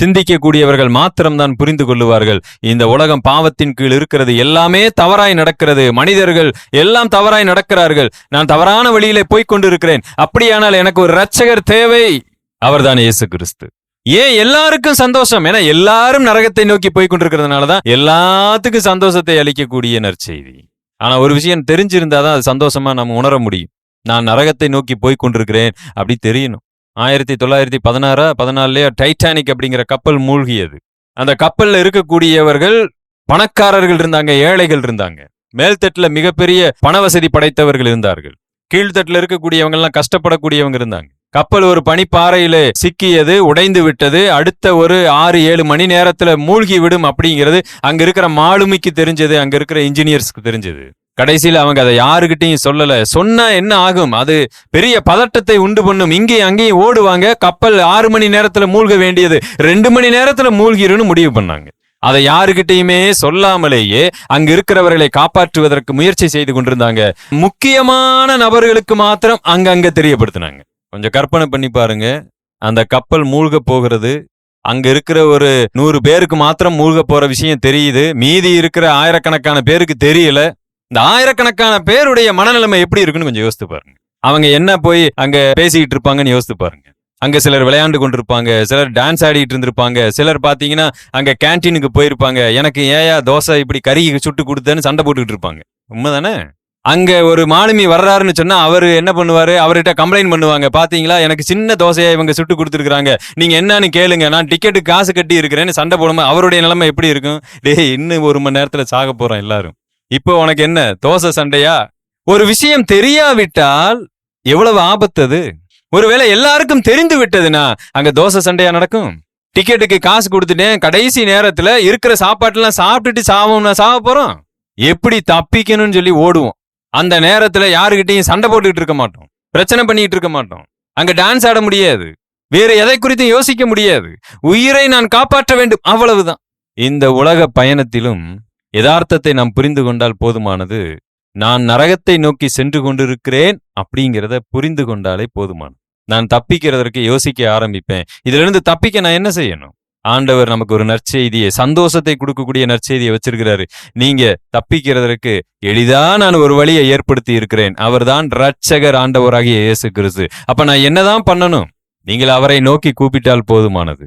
சிந்திக்கக்கூடியவர்கள் மாத்திரம்தான் புரிந்து கொள்ளுவார்கள். இந்த உலகம் பாவத்தின் கீழ் இருக்கிறது. எல்லாமே தவறாய் நடக்கிறது. மனிதர்கள் எல்லாம் தவறாய் நடக்கிறார்கள். நான் தவறான வழியிலே போய்க்கொண்டிருக்கிறேன் அப்படியானால் எனக்கு ஒரு இரட்சகர் தேவை. அவர்தான் இயேசு கிறிஸ்து. ஏன் எல்லாருக்கும் சந்தோஷம்? ஏன்னா எல்லாரும் நரகத்தை நோக்கி போய் கொண்டிருக்கிறதுனாலதான் எல்லாத்துக்கும் சந்தோஷத்தை அளிக்கக்கூடிய நற்செய்தி. ஆனா ஒரு விஷயம் தெரிஞ்சிருந்தாதான் அது சந்தோஷமா நம்ம உணர முடியும். நான் நரகத்தை நோக்கி போய் கொண்டிருக்கிறேன். அப்படி தெரியணும். ஆயிரத்தி தொள்ளாயிரத்தி பதினாறா பதினாலுலயே டைட்டானிக் அப்படிங்கிற கப்பல் மூழ்கியது. அந்த கப்பலில் இருக்கக்கூடியவர்கள் பணக்காரர்கள் இருந்தாங்க ஏழைகள் இருந்தாங்க. மேல்தட்டில் மிகப்பெரிய பண வசதி படைத்தவர்கள் இருந்தார்கள். கீழ்த்தட்டில் இருக்கக்கூடியவங்கள்லாம் கஷ்டப்படக்கூடியவங்க இருந்தாங்க. கப்பல் ஒரு பனிப்பாறையில சிக்கியது உடைந்து விட்டது அடுத்த ஒரு ஆறு ஏழு மணி நேரத்துல மூழ்கி விடும் அப்படிங்கிறது அங்க இருக்கிற மாலுமிக்கு தெரிஞ்சது அங்க இருக்கிற இன்ஜினியர்ஸ்க்கு தெரிஞ்சது. கடைசியில் அவங்க அதை யாருக்கிட்டையும் சொல்லலை. சொன்னா என்ன ஆகும்? அது பெரிய பதட்டத்தை உண்டு பண்ணும். இங்கேயும் அங்கேயும் ஓடுவாங்க. கப்பல் ஆறு மணி நேரத்தில் மூழ்க வேண்டியது. ரெண்டு மணி நேரத்தில் மூழ்கிருன்னு முடிவு பண்ணாங்க. அதை யாருக்கிட்டையுமே சொல்லாமலேயே அங்கு இருக்கிறவர்களை காப்பாற்றுவதற்கு முயற்சி செய்து கொண்டிருந்தாங்க. முக்கியமான நபர்களுக்கு மாத்திரம் அங்கங்க தெரியப்படுத்தினாங்க. கொஞ்சம் கற்பனை பண்ணி பாருங்க. அந்த கப்பல் மூழ்க போகிறது. அங்க இருக்கிற ஒரு நூறு பேருக்கு மாத்திரம் மூழ்க போற விஷயம் தெரியுது. மீதி இருக்கிற ஆயிரக்கணக்கான பேருக்கு தெரியல. இந்த ஆயிரக்கணக்கான பேருடைய மனநிலைமை எப்படி இருக்குன்னு கொஞ்சம் யோசித்து பாருங்க. அவங்க என்ன போய் அங்க பேசிக்கிட்டு இருப்பாங்கன்னு யோசித்து பாருங்க. அங்க சிலர் விளையாண்டு கொண்டிருப்பாங்க சிலர் டான்ஸ் ஆடிட்டு இருந்திருப்பாங்க சிலர் பாத்தீங்கன்னா அங்க கேன்டீனுக்கு போயிருப்பாங்க எனக்கு ஏயா தோசை இப்படி கறி சுட்டு கொடுத்தேன்னு சண்டை போட்டுக்கிட்டு இருப்பாங்க. உண்மைதானே? அங்க ஒரு மாலுமி வர்றாருன்னு சொன்னா அவர் என்ன பண்ணுவாரு? அவர்கிட்ட கம்ப்ளைண்ட் பண்ணுவாங்க. பாத்தீங்களா எனக்கு சின்ன தோசையை இவங்க சுட்டு கொடுத்துருக்காங்க நீங்க என்னன்னு கேளுங்க. நான் டிக்கெட்டு காசு கட்டி இருக்கிறேன்னு சண்டை போடுமா அவருடைய நிலைமை எப்படி இருக்கும்? டேய் இன்னும் ஒரு மணி நேரத்துல சாக போறோம் எல்லாரும். இப்போ உனக்கு என்ன? தோசை சண்டையா? ஒரு விஷயம் தெரியாவிட்டால் எவ்வளவு ஆபத்து அது ஒருவேளை எல்லாருக்கும் தெரிந்து விட்டதுன்னா அங்க தோசை சண்டையா நடக்கும்? டிக்கெட்டுக்கு காசு கொடுத்துட்டேன் கடைசி நேரத்துல இருக்கிற சாப்பாட்டெல்லாம் சாப்பிட்டுட்டு சாவோம்னா சாவ போறோம். எப்படி தப்பிக்கணும்னு சொல்லி ஓடுவோம். அந்த நேரத்துல யாருகிட்டயும் சண்டை போட்டுக்கிட்டு இருக்க மாட்டோம். பிரச்சனை பண்ணிட்டு இருக்க மாட்டோம். அங்க டான்ஸ் ஆட முடியாது. வேற எதை குறித்தும் யோசிக்க முடியாது. உயிரை நான் காப்பாற்ற வேண்டும். அவ்வளவுதான். இந்த உலக பயணத்திலும் யதார்த்தத்தை நாம் புரிந்து கொண்டால் போதுமானது. நான் நரகத்தை நோக்கி சென்று கொண்டிருக்கிறேன் அப்படிங்கிறத புரிந்து கொண்டாலே போதுமானது. நான் தப்பிக்கிறதற்கு யோசிக்க ஆரம்பிப்பேன். இதுல இருந்து தப்பிக்க நான் என்ன செய்யணும்? ஆண்டவர் நமக்கு ஒரு நற்செய்தியை சந்தோஷத்தை கொடுக்கக்கூடிய நற்செய்தியை வச்சிருக்கிறாரு. நீங்க தப்பிக்கிறதற்கு எளிதா நான் ஒரு வழியை ஏற்படுத்தி இருக்கிறேன். அவர்தான் ரட்சகர் ஆண்டவராகிய இயேசு கிறிஸ்து. அப்ப நான் என்னதான் பண்ணணும்? நீங்கள் அவரை நோக்கி கூப்பிட்டால் போதுமானது.